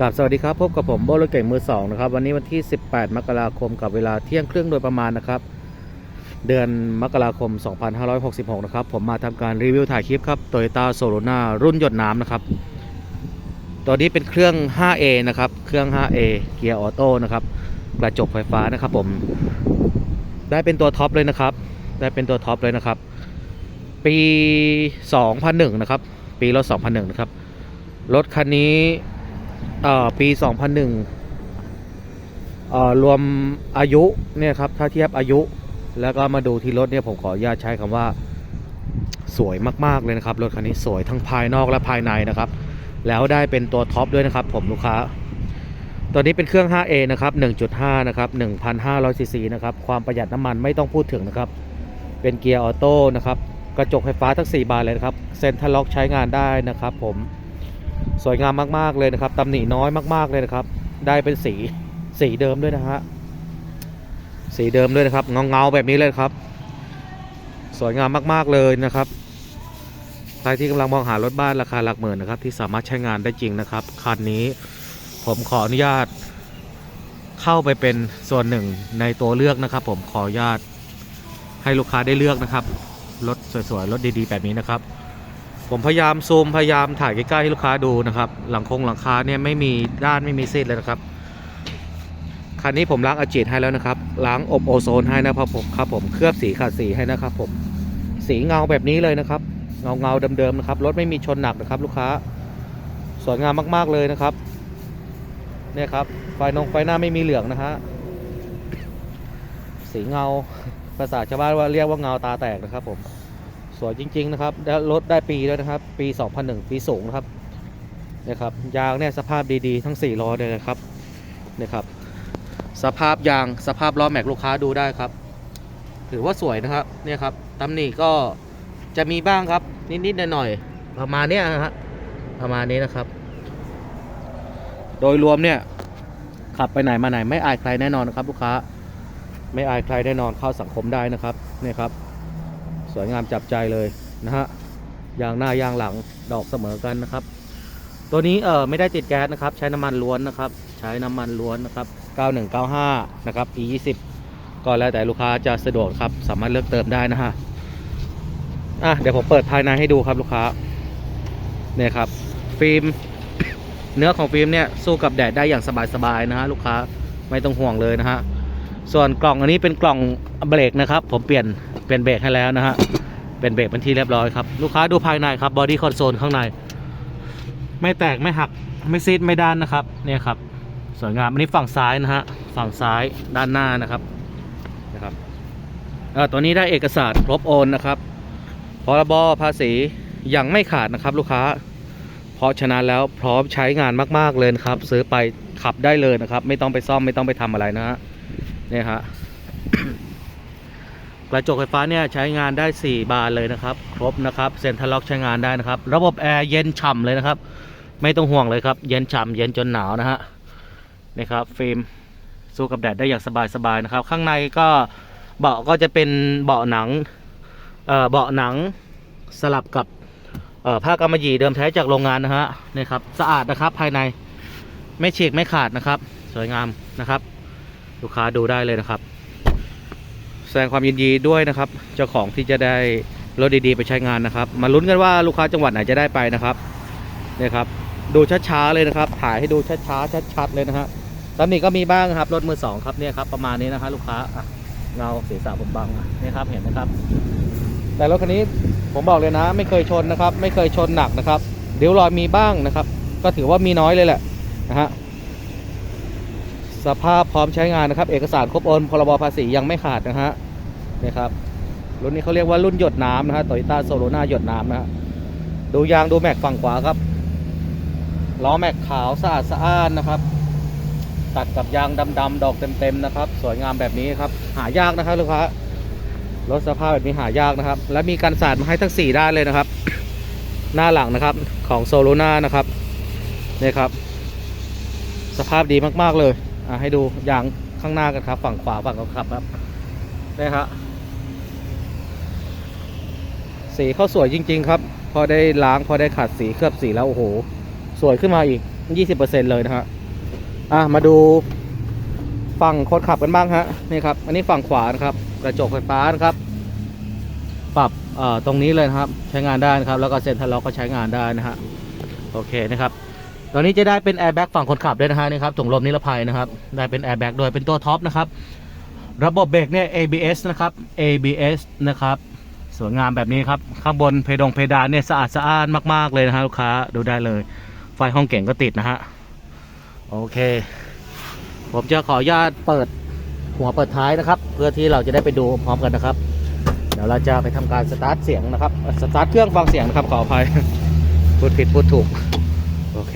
กับสวัสดีครับ พบกับผมโบโลเก่งมือสองนะครับ วันนี้วันที่ 18 มกราคมกับเวลาเที่ยงครึ่งโดยประมาณนะครับ เดือนมกราคม 2566 นะครับ ผมมาทำการรีวิวถ่ายคลิปครับ Toyota s o l o n a รุ่นหยดน้ำนะครับ ตัวนี้เป็นเครื่อง 5A นะครับ เครื่อง 5A เกียร์ออโต้นะครับ กระจกไฟฟ้านะครับผม ได้เป็นตัวท็อปเลยนะครับ ได้เป็นตัวท็อปเลยนะครับ ปี 2001 นะครับ ปีรถ 2001 นะครับ รถคันนี้ เอ่อปี 2001เอ่อรวมอายุเนี่ยครับถ้าเทียบอายุแล้วก็มาดูที่รถเนี่ยผมขออนุญาตใช้คำว่าสวยมากๆเลยนะครับรถคันนี้สวยทั้งภายนอกและภายในนะครับ แล้วได้เป็นตัวท็อปด้วยนะครับผมลูกค้าตัวนี้เป็นเครื่อง 5A นะครับ 1.5 นะครับ 1,500 ซีซีนะครับ ความประหยัดน้ำมันไม่ต้องพูดถึงนะครับ เป็นเกียร์ออโต้นะครับ กระจกไฟฟ้าทั้ง 4 บานเลยนะครับ เซ็นทรัลล็อกใช้งานได้นะครับผม สวยงามมากๆเลยนะครับตำหนิน้อยมากๆเลยนะครับ ได้เป็นสีสีเดิมด้วยนะฮะสีเดิมด้วยนะครับเงาเงาๆแบบนี้เลยครับ สวยงามมากๆเลยนะครับใครที่กำลังมองหารถบ้านราคาหลักหมื่นนะครับ ที่สามารถใช้งานได้จริงนะครับคันนี้ผมขออนุญาต เข้าไปเป็นส่วนหนึ่งในตัวเลือกนะครับ ผมขออนุญาตให้ลูกค้าได้เลือกนะครับรถสวยๆรถดีๆ แบบนี้นะครับ ผมพยายามซูมพยายามถ่ายใกล้ๆให้ลูกค้าดูนะครับ หลังคงหลังคาเนี่ยไม่มีด้านไม่มีซีดเลยนะครับคันนี้ผมล้างอาจีดให้แล้วนะครับ ล้างอบโอโซนให้นะครับผมครับผมเคลือบสีขัดสีให้นะครับผมสีเงาแบบนี้เลยนะครับ เงาเงาเดิมๆนะครับรถไม่มีชนหนักนะครับ ลูกค้าสวยงามมากๆเลยนะครับเนี่ยครับไฟนงไฟหน้าไม่มีเหลืองนะฮะสีเงาภาษาชาวบ้านว่าเรียกว่าเงาตาแตกนะครับผม สวยจริง ๆ นะครับแล้วรถได้ปีด้วยนะครับ ปี 2001 ปีสูงนะครับนี่ยครับ ยางเนี่ยสภาพดีๆ ทั้ง 4 ล้อเลยนะครับเนี่ยครับ สภาพยางสภาพล้อแม็กลูกค้าดูได้ครับ ถือว่าสวยนะครับเนี่ยครับตำหนิก็จะมีบ้างครับ นิดๆหน่อยๆประมาณเนี้ยนะฮะประมาณนี้นะครับ โดยรวมเนี่ยขับไปไหนมาไหนไม่อายใครแน่นอนนะครับ ลูกค้า ไม่อายใครแน่นอนเข้าสังคมได้นะครับเนี่ยครับ สวยงามจับใจเลยนะฮะยางหน้ายางหลังดอกเสมอกันนะครับ ตัวนี้เออไม่ได้ติดแก๊สนะครับ ใช้น้ำมันล้วนนะครับ ใช้น้ำมันล้วนนะครับ 9195 นะครับ E 20 ก็แล้วแต่ลูกค้าจะสะดวกครับ สามารถเลือกเติมได้นะฮะอะเดี๋ยวผมเปิดภายในให้ดูครับลูกค้าเนี่ยครับ ฟิล์มเนื้อของฟิล์มเนี่ยสู้กับแดดได้อย่างสบายๆนะฮะลูกค้าไม่ต้องห่วงเลยนะฮะส่วนกล่องอันนี้เป็นกล่องเบรกนะครับ ผมเปลี่ยน เปลี่ยนเบรกให้แล้วนะฮะเป็นเบรกเป็นที่เรียบร้อยครับลูกค้าดูภายในครับบอดี้คอนโซลข้างใน ไม่แตกไม่หักไม่ซีดไม่ด้านนะครับเนี่ยครับสวยงามอันนี้ฝั่งซ้ายนะฮะฝั่งซ้ายด้านหน้านะครับนะครับเออตัวนี้ได้เอกสารครบโอนนะครับพรบภาษียังไม่ขาดนะครับ ลูกค้า เพราะฉะนั้นแล้วพร้อมใช้งานมาก ๆ เลยครับ ซื้อไปขับได้เลยนะครับ ไม่ต้องไปซ่อมไม่ต้องไปทำอะไรนะฮะเนี่ยฮะ กระจกไฟฟ้าเนี่ยใช้งานได้ 4 บานเลยนะครับ ครบนะครับเซ็นทรัลล็อกใช้งานได้นะครับ ระบบแอร์เย็นฉ่ำเลยนะครับ ไม่ต้องห่วงเลยครับ เย็นฉ่ำเย็นจนหนาวนะฮะนี่ครับฟิล์มสู้กับแดดได้อย่างสบายๆนะครับ ข้างในก็เบาะก็จะเป็นเบาะหนังเอ่อเบาะหนังสลับกับผ้ากำมะหยี่เดิมแท้จากโรงงานนะฮะนี่ครับสะอาดนะครับภายในไม่ฉีกไม่ขาดนะครับ สวยงามนะครับ ลูกค้าดูได้เลยนะครับ สดงความยินดีด้วยนะครับ เจ้าของที่จะได้รถดีๆ ไปใช้งานนะครับ มาลุ้นกันว่าลูกค้าจังหวัดไหนจะได้ไปนะครับเนี่ยครับ ดูช้าๆเลยนะครับ ถ่ายให้ดูช้าๆชัดๆเลยนะฮะตำหนิก็มีบ้างครับรถมือสองครับเนี่ยครับประมาณนี้นะครับลูกค้าอะเงาศีรษะผมบังนี่ครับเห็นไหมครับ แต่รถคันนี้ผมบอกเลยนะ ไม่เคยชนนะครับ ไม่เคยชนหนักนะครับเดี๋ยวรอยมีบ้างนะครับ ก็ถือว่ามีน้อยเลยแหละนะฮะสภาพพร้อมใช้งานนะครับ เอกสารครบโอนพรบภาษียังไม่ขาดนะฮะ นี่ครับรุ่นนี้เขาเรียกว่ารุ่นหยดน้ำนะฮะโตโยต้าโซโลนาหยดน้ำนะฮะดูยางดูแม็กฝั่งขวาครับล้อแม็กขาวสะอาดสะอ้านนะครับ ตัดกับยางดำๆดอกเต็มๆนะครับ สวยงามแบบนี้ครับ หายากนะครับลูกค้ารถสภาพแบบนี้หายากนะครับ และมีการสาดมาให้ทั้ง4ด้านเลยนะครับ หน้าหลังนะครับของโซโลนานะครับนี่ครับ สภาพดีมากๆเลยอะให้ดูยางข้างหน้ากันครับ ฝั่งขวาฝั่งคนขับครับนี่ครับ สีเขาสวยจริง ๆ ครับ พอได้ล้างพอได้ขัดสีเคลือบสีแล้วโอ้โห สวยขึ้นมาอีก 20%เลยนะฮะอะมาดูฝั่งคนขับกันบ้างฮะนี่ครับ อันนี้ฝั่งขวานะครับ กระจกไฟฟ้านะครับ ปรับตรงนี้เลยนะครับ ใช้งานได้นะครับ แล้วก็เซ็นทรัลล็อกก็ใช้งานได้นะฮะโอเคนะครับตอนนี้จะได้เป็นแอร์แบ็กฝั่งคนขับด้วยนะฮะนี่ครับถุงลมนิรภัยนะครับ ได้เป็นแอร์แบ็กโดยเป็นตัวท็อปนะครับ ระบบเบรกเนี่ย ABS นะครับ ABS นะครับ สวยงามแบบนี้ครับ ข้างบนเพดงเพดานเนี่ยสะอาดสะอ้านมาก ๆ เลยนะฮะลูกค้าดูได้เลย ไฟห้องเก่งก็ติดนะฮะ โอเค ผมจะขออนุญาตเปิดหัวเปิดท้ายนะครับ เพื่อที่เราจะได้ไปดูพร้อมกันนะครับ เดี๋ยวเราจะไปทำการสตาร์ทเสียงนะครับ สตาร์ทเครื่องฟังเสียงนะครับขออภัยพูดผิดพูดถูก โอเค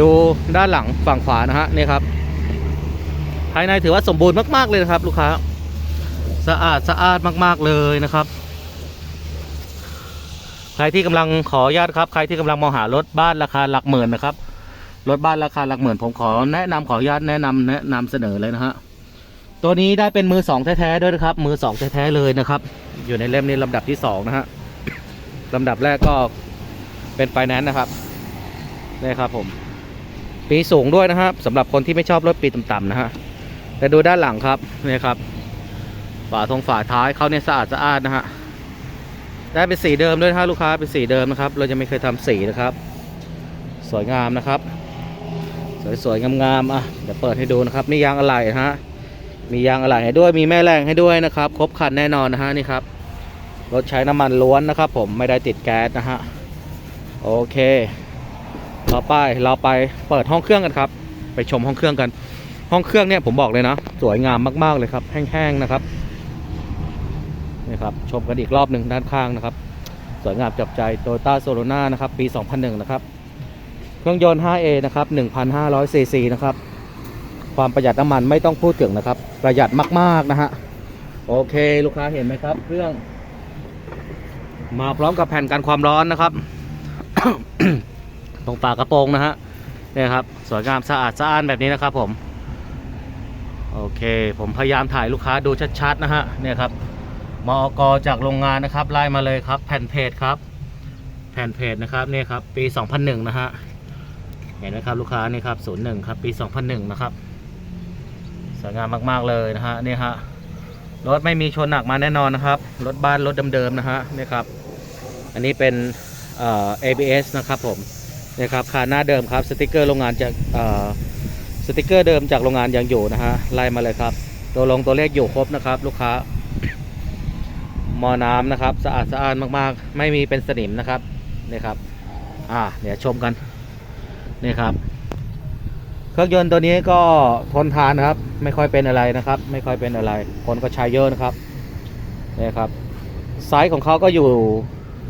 ดูด้านหลังฝั่งขวานะฮะนี่ครับ ภายในถือว่าสมบูรณ์มาก ๆ เลยนะครับ ลูกค้า สะอาดสะอาดมากๆเลยนะครับ ใครที่กำลังขออนุญาตครับ ใครที่กำลังมองหารถบ้านราคาหลักหมื่นนะครับรถบ้านราคาหลักหมื่นผมขอแนะนำขออนุญาตแนะนำแนะนำเสนอเลยนะฮะตัวนี้ได้เป็นมือสองแท้ๆด้วยนะครับ มือสองแท้ๆเลยนะครับ อยู่ในเล่มนี้ลำดับที่สองนะฮะลำดับแรกก็เป็นไฟแนนซ์นะครับนี่ครับผม ปีสูงด้วยนะครับสำหรับคนที่ไม่ชอบรถปีต่ำๆนะฮะแต่ดูด้านหลังครับนี่ครับ ฝาทงฝาท้ายเขาเนี่ยสะอาดสะอาดนะฮะได้เป็นสีเดิมด้วยนะฮะลูกค้าเป็นสีเดิมนะครับ เราจะไม่เคยทำสีนะครับ สวยงามนะครับ สวยๆงามๆอะเดี๋ยวเปิดให้ดูนะครับนี่ยางอะไหล่ฮะมียางอะไหล่ให้ด้วยมีแม่แรงให้ด้วยนะครับ ครบคันแน่นอนนะฮะนี่ครับรถใช้น้ำมันล้วนนะครับ ผมไม่ได้ติดแก๊สนะฮะโอเคต่อไปเราไปเปิดห้องเครื่องกันครับ ไปชมห้องเครื่องกัน ห้องเครื่องเนี่ยผมบอกเลยนะ สวยงามมากๆเลยครับ แห้งๆนะครับ นี่ครับชมกันอีกรอบหนึ่งด้านข้างนะครับ สวยงามจับใจโตโยต้าโซโลนานะครับปี 2001 นะครับ เครื่องยนต์ 5A นะครับ1,500ซีซีนะครับความประหยัดน้ำมันไม่ต้องพูดถึงนะครับ ประหยัดมาก ๆ นะฮะ โอเคลูกค้าเห็นไหมครับ เครื่อง มาพร้อมกับแผ่นกันความร้อนนะครับ ตรงฝากระโปรงนะฮะเนี่ยครับ สวยงามสะอาดสะอ้านแบบนี้นะครับผม โอเค ผมพยายามถ่ายลูกค้าดูชัด ๆ นะฮะเนี่ยครับ มอกจากโรงงานนะครับไล่มาเลยครับ แผ่นเพจครับ แผ่นเพจนะครับนี่ครับ ปี 2001 นะฮะเห็นไหมครับลูกค้านี่ครับ01ครับ ปี 2001 นะครับสวยงามมากๆเลยนะฮะนี่ฮะรถไม่มีชนหนักมาแน่นอนนะครับ รถบ้านรถเดิมๆนะฮะนี่ครับ อันนี้เป็นเอ่อ ABS นะครับผมนี่ครับคาหน้าเดิมครับสติกเกอร์โรงงานจากเอ่อสติกเกอร์เดิมจากโรงงานยังอยู่นะฮะไล่มาเลยครับ ตัวลงตัวเลขอยู่ครบนะครับ ลูกค้า มอน้ำนะครับ สะอาดสะอาดมากๆ ไม่มีเป็นสนิมนะครับนี่ครับ อ่าเดี๋ยวชมกันนี่ครับ เครื่องยนต์ตัวนี้ก็ทนทานนะครับ ไม่ค่อยเป็นอะไรนะครับ ไม่ค่อยเป็นอะไร คนก็ใช้เยอะนะครับนี่ครับไซส์ของเขาก็อยู่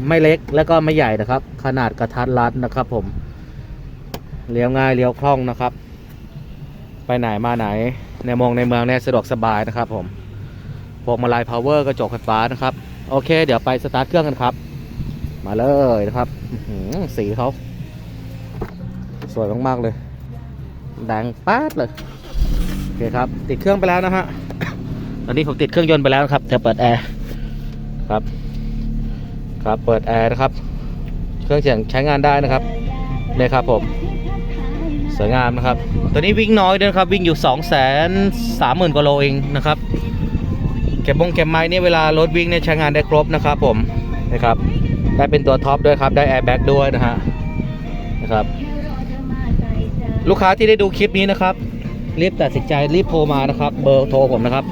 ไม่เล็กแล้วก็ไม่ใหญ่นะครับ ขนาดกระทัดรัดนะครับผมเลี้ยวง่ายเลี้ยวคล่องนะครับ ไปไหนมาไหนในมองในเมืองเนี่ยสะดวกสบายนะครับผม พวงมาลัยพาวเวอร์กระจกไฟฟ้านะครับ โอเค เดี๋ยวไปสตาร์ทเครื่องกันครับ มาเลยนะครับสีเขาสวยมากๆเลยแดงป๊าดเลยโอเคครับ ติดเครื่องไปแล้วนะฮะตอนนี้ผมติดเครื่องยนต์ไปแล้วครับจะเปิดแอร์ครับ ครับเปิดแอร์นะครับ เครื่องเสียงใช้งานได้นะครับเนี่ยครับผมสวยงามนะครับ ตัวนี้วิ่งน้อยด้วยนะครับ วิ่งอยู่ 2 3 0 0 0 0กว่าโลเองนะครับ เก็บบงเก็บไม้นี่เวลารถวิ่งเนี่ยใช้งานได้ครบนะครับผมนะครับได้เป็นตัวท็อปด้วยครับได้แอร์แบ็กด้วยนะฮะนะครับลูกค้าที่ได้ดูคลิปนี้นะครับ รีบตัดสินใจรีบโทรมานะครับ เบอร์โทรผมนะครับ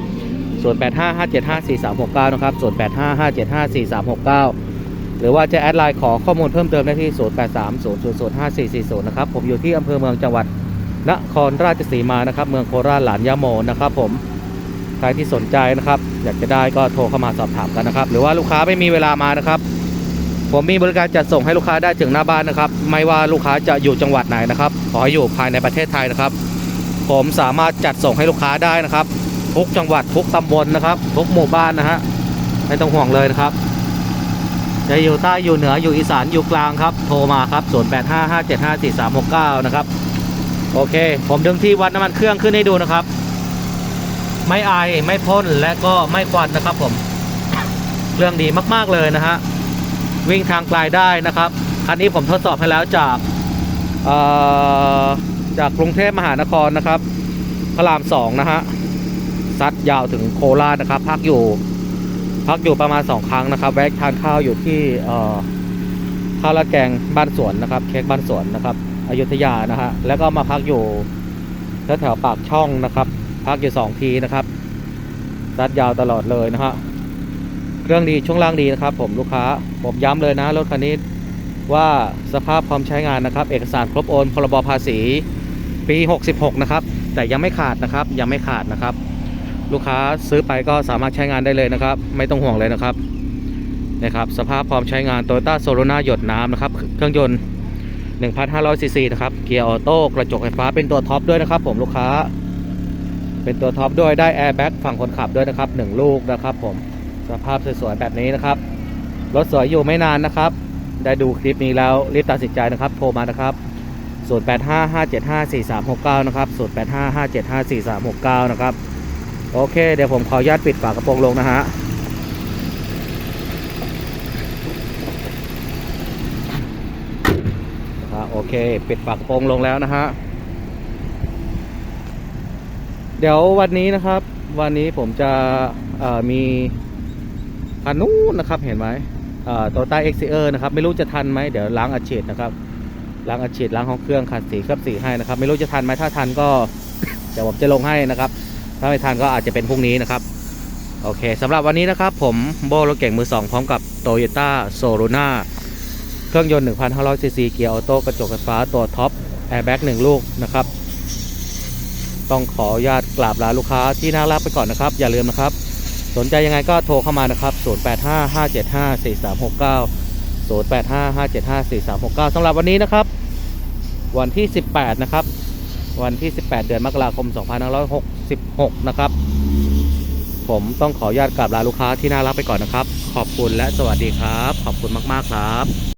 0855754369 นะครับ0855754369 หรือว่าจะแอดไลน์ขอข้อมูลเพิ่มเติมได้ที่ 0830005440 นะครับ ผมอยู่ที่อำเภอเมืองจังหวัดนครราชสีมานะครับ เมืองโคราชหลานยาโมนะครับผม ใครที่สนใจนะครับ อยากจะได้ก็โทรเข้ามาสอบถามกันนะครับ หรือว่าลูกค้าไม่มีเวลามานะครับ ผมมีบริการจัดส่งให้ลูกค้าได้ถึงหน้าบ้านนะครับ ไม่ว่าลูกค้าจะอยู่จังหวัดไหนนะครับ ขออยู่ภายในประเทศไทยนะครับ ผมสามารถจัดส่งให้ลูกค้าได้นะครับ ทุกจังหวัดทุกตำบลนะครับ ทุกหมู่บ้านนะฮะไม่ต้องห่วงเลยนะครับจะอยู่ใต้อยู่เหนืออยู่อีสานอยู่กลางครับ โทรมาครับ0855754369 นะครับ โอเค ผมดึงที่วัดน้ำมันเครื่องขึ้นให้ดูนะครับ ไม่ไอไม่พ่นและก็ไม่ควันนะครับผมเครื่องดีมากๆเลยนะฮะวิ่งทางไกลได้นะครับ คันนี้ผมทดสอบให้แล้วจากเอ่อจากกรุงเทพมหานครนะครับ พระรามสองนะฮะซัดยาวถึงโคราชนะครับ พักอยู่ พักอยู่ประมาณสองครั้งนะครับ แวะทานข้าวอยู่ที่เอ่อข้าวราดแกงบ้านสวนนะครับ เค้กบ้านสวนนะครับอยุธยานะฮะแล้วก็มาพักอยู่แถวๆปากช่องนะครับ พักอยู่สองทีนะครับซัดยาวตลอดเลยนะฮะเครื่องดีช่วงล่างดีนะครับ ผมลูกค้าผมย้ำเลยนะรถคันนี้ว่าสภาพพร้อมใช้งานนะครับ เอกสารครบโอนพรบภาษีปี 66 นะครับ แต่ยังไม่ขาดนะครับยังไม่ขาดนะครับ ลูกค้าซื้อไปก็สามารถใช้งานได้เลยนะครับ ไม่ต้องห่วงเลยนะครับนะครับสภาพพร้อมใช้งาน Toyota s o l o n a หยดน้ำนะครับ เครื่องยนต์ 1,500ซีซีนะครับ เกียร์ออโต้กระจกไฟฟ้าเป็นตัวท็อปด้วยนะครับ ผมลูกค้า เป็นตัวท็อปด้วยได้แอร์แบ็กฝั่งคนขับด้วยนะครับ 1 ลูกนะครับ ผมสภาพสวยๆแบบนี้นะครับรถสวยอยู่ไม่นานนะครับ ได้ดูคลิปนี้แล้วรีบตัดสินใจนะครับ โทรมานะครับ0855754369นะครับ0855754369นะครับโอเค เดี๋ยวผมขออนุญาตปิดฝากระโปรงลงนะฮะโอเค ปิดฝากระโปรงลงแล้วนะฮะ เดี๋ยววันนี้นะครับ วันนี้ผมจะมีคันนู้นนะครับเห็นไหมโตต้าเอ็กซิเออร์นะครับ ไม่รู้จะทันไหมเดี๋ยวล้างอัดฉีดนะครับล้างอัดฉีดล้างห้องเครื่องขัดสีเคลือบสีให้นะครับ ไม่รู้จะทันไหมถ้าทันก็เดี๋ยวผมจะลงให้นะครับ ถ้าไม่ทันก็อาจจะเป็นพรุ่งนี้นะครับ โอเคสำหรับวันนี้นะครับ ผมโบรถเก่งมือสองพร้อมกับ Toyota s o l o n a เครื่องยนต์ 1,500ซีซีเกียร์ออโต้กระจกไฟฟ้าตัวท็อปแอร์แบ็กหนึ่งลูกนะครับ ต้องขออนุญาตกราบลาลูกค้าที่น่ารักไปก่อนนะครับ อย่าลืมนะครับ สนใจยังไงก็โทรเข้ามานะครับ 0855754369 0855754369สำหรับวันนี้นะครับ วันที่ 18 นะครับ วันที่ 18 เดือนมกราคม 2566 นะครับ ผมต้องขออนุญาตกราบลาลูกค้าที่น่ารักไปก่อนนะครับ ขอบคุณและสวัสดีครับ ขอบคุณมาก ๆ ครับ